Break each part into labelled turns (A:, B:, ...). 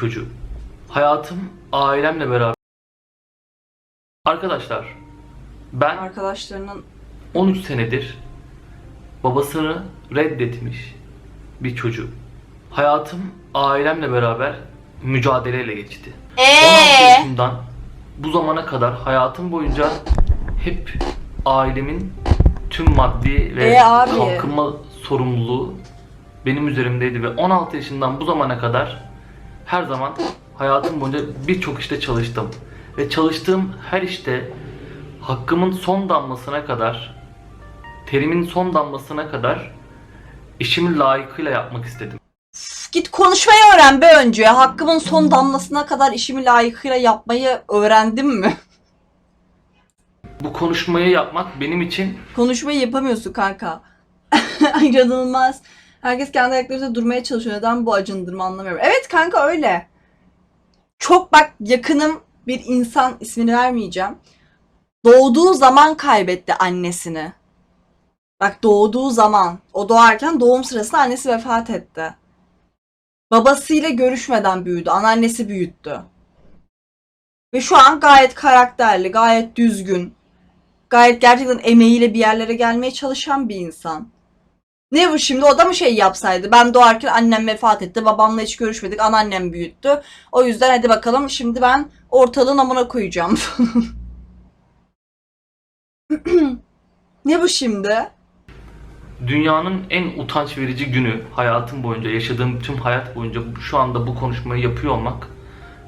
A: çocuğu. Hayatım ailemle beraber. Arkadaşlar ben
B: Arkadaşlarının
A: 13 senedir babasını reddetmiş bir çocuğu. Hayatım ailemle beraber mücadeleyle geçti. 16
B: Eee?
A: yaşımdan bu zamana kadar hayatım boyunca hep ailemin tüm maddi ve
B: Ee abi?
A: kalkınma sorumluluğu benim üzerimdeydi ve 16 yaşından bu zamana kadar her zaman hayatım boyunca birçok işte çalıştım. Ve çalıştığım her işte hakkımın son damlasına kadar, terimin son damlasına kadar işimi layıkıyla yapmak istedim.
B: Git konuşmayı öğren be önce. Hakkımın son damlasına kadar işimi layıkıyla yapmayı öğrendim mi?
A: Bu konuşmayı yapmak benim için
B: Konuşmayı yapamıyorsun kanka. İnanılmaz. Herkes kendi ayaklarında durmaya çalışıyor. Neden bu acındırma anlamıyorum. Evet kanka öyle. Çok bak yakınım bir insan ismini vermeyeceğim. Doğduğu zaman kaybetti annesini. Bak doğduğu zaman. O doğarken doğum sırasında annesi vefat etti. Babasıyla görüşmeden büyüdü. Anneannesi büyüttü. Ve şu an gayet karakterli, gayet düzgün, gayet gerçekten emeğiyle bir yerlere gelmeye çalışan bir insan. Ne bu şimdi? O da mı şey yapsaydı? Ben doğarken annem vefat etti. Babamla hiç görüşmedik. Anneannem büyüttü. O yüzden hadi bakalım şimdi ben ortalığın amına koyacağım. ne bu şimdi?
A: dünyanın en utanç verici günü hayatım boyunca yaşadığım tüm hayat boyunca şu anda bu konuşmayı yapıyor olmak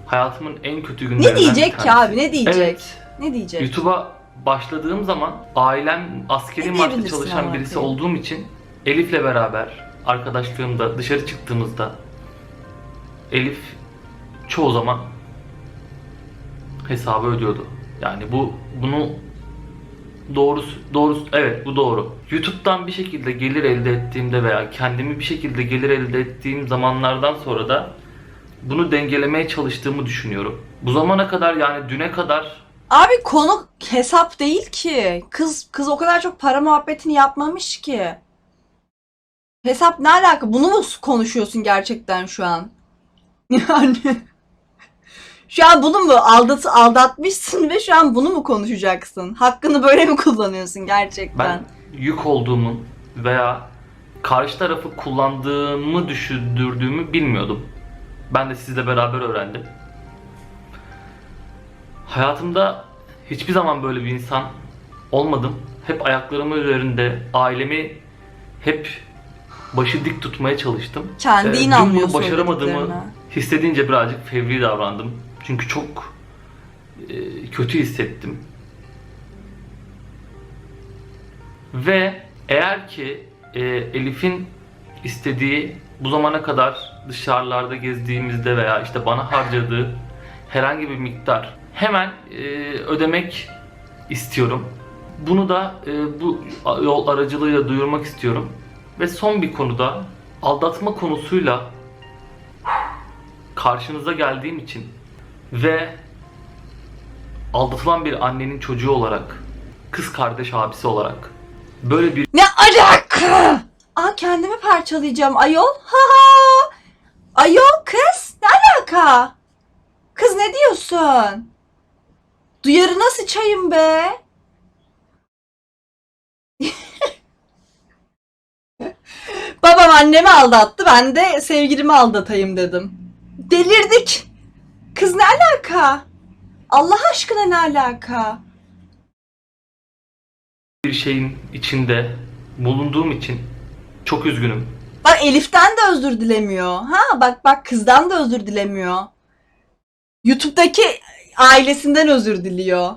A: hayatımın en kötü günlerinden
B: Ne diyecek ki abi? Ne diyecek?
A: Evet.
B: Ne diyecek?
A: YouTube'a başladığım zaman ailem askeri
B: diyebilirsin
A: çalışan birisi olduğum için Elif'le beraber arkadaşlığımda dışarı çıktığımızda Elif çoğu zaman hesabı ödüyordu. Yani bu bunu doğrusu doğrusu evet bu doğru. YouTube'dan bir şekilde gelir elde ettiğimde veya kendimi bir şekilde gelir elde ettiğim zamanlardan sonra da bunu dengelemeye çalıştığımı düşünüyorum. Bu zamana kadar yani düne kadar
B: Abi konu hesap değil ki. Kız kız o kadar çok para muhabbetini yapmamış ki. Hesap ne alaka? Bunu mu konuşuyorsun gerçekten şu an? Yani şu an bunu mu aldat aldatmışsın ve şu an bunu mu konuşacaksın? Hakkını böyle mi kullanıyorsun gerçekten?
A: Ben yük olduğumun veya karşı tarafı kullandığımı düşündürdüğümü bilmiyordum. Ben de sizle beraber öğrendim. Hayatımda hiçbir zaman böyle bir insan olmadım. Hep ayaklarımın üzerinde ailemi hep başı dik tutmaya çalıştım.
B: Kendi
A: Ee, dün bunu başaramadığımı
B: söylediklerine.
A: hissedince birazcık fevri davrandım. Çünkü çok e, kötü hissettim. Ve eğer ki e, Elif'in istediği bu zamana kadar dışarılarda gezdiğimizde veya işte bana harcadığı herhangi bir miktar hemen e, ödemek istiyorum. Bunu da e, bu yol aracılığıyla duyurmak istiyorum. Ve son bir konuda aldatma konusuyla karşınıza geldiğim için ve aldatılan bir annenin çocuğu olarak, kız kardeş abisi olarak böyle bir
B: Ne alaka? Aa kendimi parçalayacağım ayol. Ha ha. Ayol kız ne alaka? Kız ne diyorsun? Duyarına sıçayım be. Annemi aldattı ben de sevgilimi aldatayım dedim. Delirdik. Kız ne alaka? Allah aşkına ne alaka?
A: bir şeyin içinde bulunduğum için çok üzgünüm.
B: Bak Elif'ten de özür dilemiyor. Ha bak bak kızdan da özür dilemiyor. YouTube'daki ailesinden özür diliyor.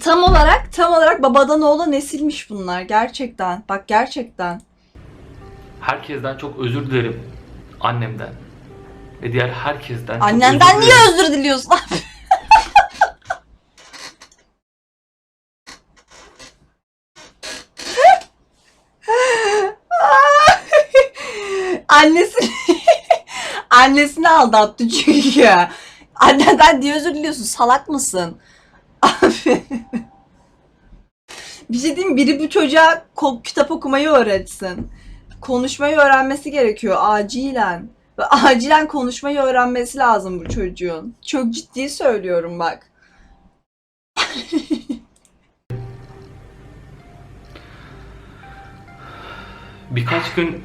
B: Tam olarak tam olarak babadan oğula nesilmiş bunlar gerçekten. Bak gerçekten.
A: Herkesten çok özür dilerim. Annemden. Ve diğer herkesten çok
B: Annenden
A: özür
B: niye
A: dilerim.
B: özür diliyorsun abi? Annesini annesini aldattı çünkü. Anneden diye özür diliyorsun. Salak mısın? Abi. Bir şey diyeyim biri bu çocuğa kitap okumayı öğretsin. Konuşmayı öğrenmesi gerekiyor acilen. Ve acilen konuşmayı öğrenmesi lazım bu çocuğun. Çok ciddi söylüyorum bak.
A: Birkaç gün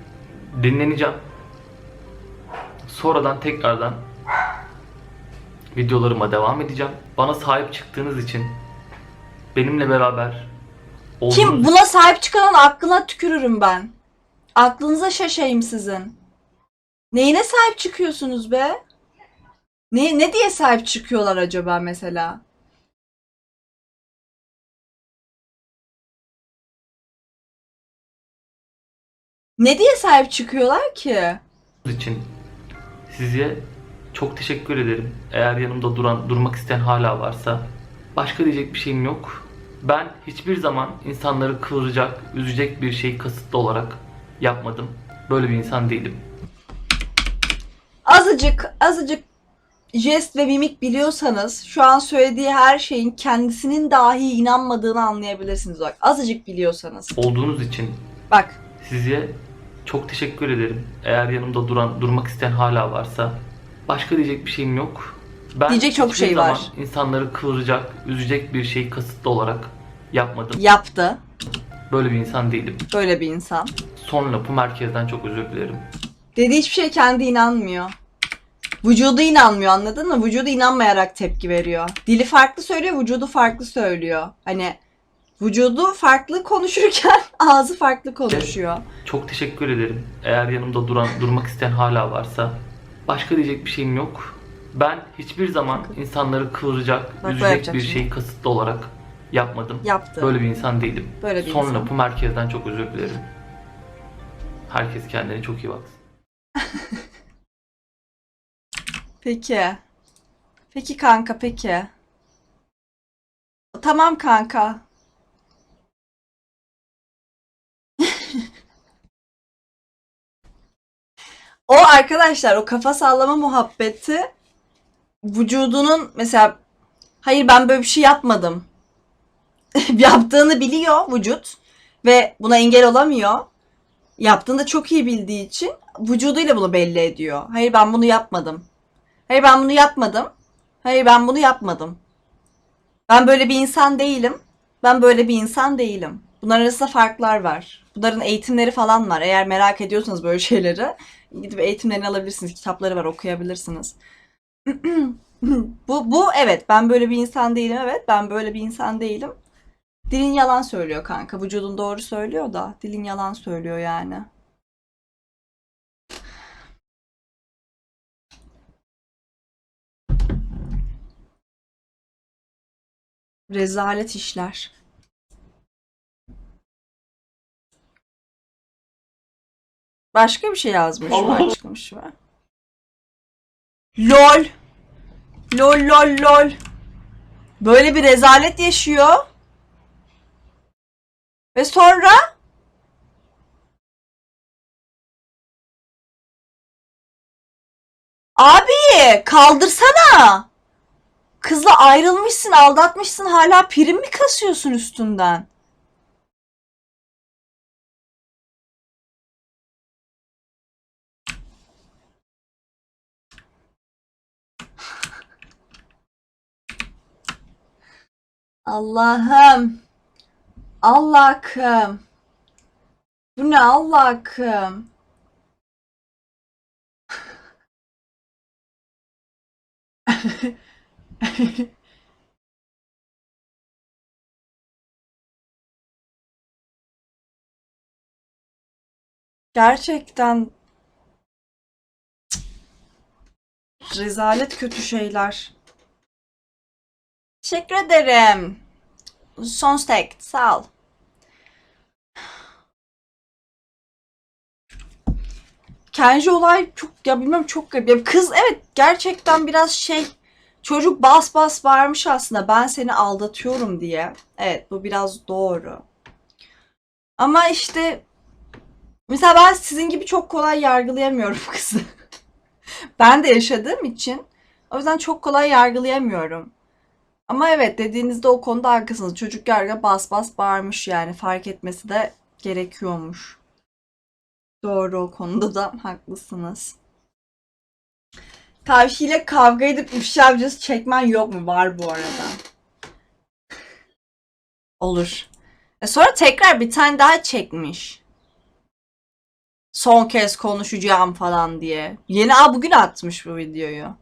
A: dinleneceğim. Sonradan tekrardan videolarıma devam edeceğim. Bana sahip çıktığınız için benimle beraber olduğunuz
B: Kim buna sahip çıkanın aklına tükürürüm ben. Aklınıza şaşayım sizin. Neyine sahip çıkıyorsunuz be? Ne, ne diye sahip çıkıyorlar acaba mesela? Ne diye sahip çıkıyorlar ki?
A: için size çok teşekkür ederim. Eğer yanımda duran, durmak isteyen hala varsa başka diyecek bir şeyim yok. Ben hiçbir zaman insanları kıvıracak, üzecek bir şey kasıtlı olarak yapmadım. Böyle bir insan değilim.
B: Azıcık, azıcık jest ve mimik biliyorsanız şu an söylediği her şeyin kendisinin dahi inanmadığını anlayabilirsiniz. Bak azıcık biliyorsanız.
A: Olduğunuz için
B: Bak
A: size çok teşekkür ederim. Eğer yanımda duran, durmak isteyen hala varsa başka diyecek bir şeyim yok. Ben
B: Diyecek çok
A: hiçbir
B: şey
A: zaman
B: var.
A: insanları kıvıracak, üzecek bir şey kasıtlı olarak yapmadım.
B: yaptı.
A: Böyle bir insan değilim.
B: Böyle bir insan.
A: Son lafı merkezden çok özür dilerim.
B: Dediği hiçbir şey kendi inanmıyor. Vücudu inanmıyor anladın mı? Vücudu inanmayarak tepki veriyor. Dili farklı söylüyor, vücudu farklı söylüyor. Hani vücudu farklı konuşurken ağzı farklı konuşuyor.
A: Çok teşekkür ederim. Eğer yanımda duran, durmak isteyen hala varsa başka diyecek bir şeyim yok. Ben hiçbir zaman insanları kıvıracak,
B: böyle
A: üzecek bir
B: şimdi.
A: şey kasıtlı olarak yapmadım.
B: Yaptı.
A: Böyle bir insan değilim.
B: Böyle bir
A: Son
B: insan.
A: lafı merkezden çok özür dilerim. Herkes kendine çok iyi baksın.
B: Peki. Peki kanka peki. Tamam kanka. O arkadaşlar o kafa sallama muhabbeti vücudunun mesela hayır ben böyle bir şey yapmadım. Yaptığını biliyor vücut ve buna engel olamıyor. Yaptığını çok iyi bildiği için vücuduyla bunu belli ediyor. Hayır ben bunu yapmadım. Hayır ben bunu yapmadım. Hayır ben bunu yapmadım. Ben böyle bir insan değilim. Ben böyle bir insan değilim. Bunların arasında farklar var. Bunların eğitimleri falan var. Eğer merak ediyorsanız böyle şeyleri gidip eğitimlerini alabilirsiniz. Kitapları var okuyabilirsiniz. bu, bu evet ben böyle bir insan değilim. Evet ben böyle bir insan değilim. Dilin yalan söylüyor kanka. Vücudun doğru söylüyor da dilin yalan söylüyor yani. Rezalet işler. Başka bir şey yazmış mı?
A: Allah.
B: Açıklamış mı? LOL. LOL lol lol. Böyle bir rezalet yaşıyor. Ve sonra Abi kaldırsana. Kızla ayrılmışsın, aldatmışsın, hala prim mi kasıyorsun üstünden? Allah'ım. Allah'ım. Bu ne Allah'ım? Gerçekten rezalet kötü şeyler. Teşekkür ederim. Son stack. Sağ ol. Kenji olay çok ya bilmem çok garip. Ya kız evet gerçekten biraz şey çocuk bas bas bağırmış aslında ben seni aldatıyorum diye. Evet bu biraz doğru. Ama işte mesela ben sizin gibi çok kolay yargılayamıyorum kızı. ben de yaşadığım için o yüzden çok kolay yargılayamıyorum. Ama evet dediğinizde o konuda haklısınız. Çocuk yarga bas bas bağırmış yani. Fark etmesi de gerekiyormuş. Doğru o konuda da haklısınız. Tavşiyle kavga edip ifşa çekmen yok mu? Var bu arada. Olur. E sonra tekrar bir tane daha çekmiş. Son kez konuşacağım falan diye. Yeni a bugün atmış bu videoyu.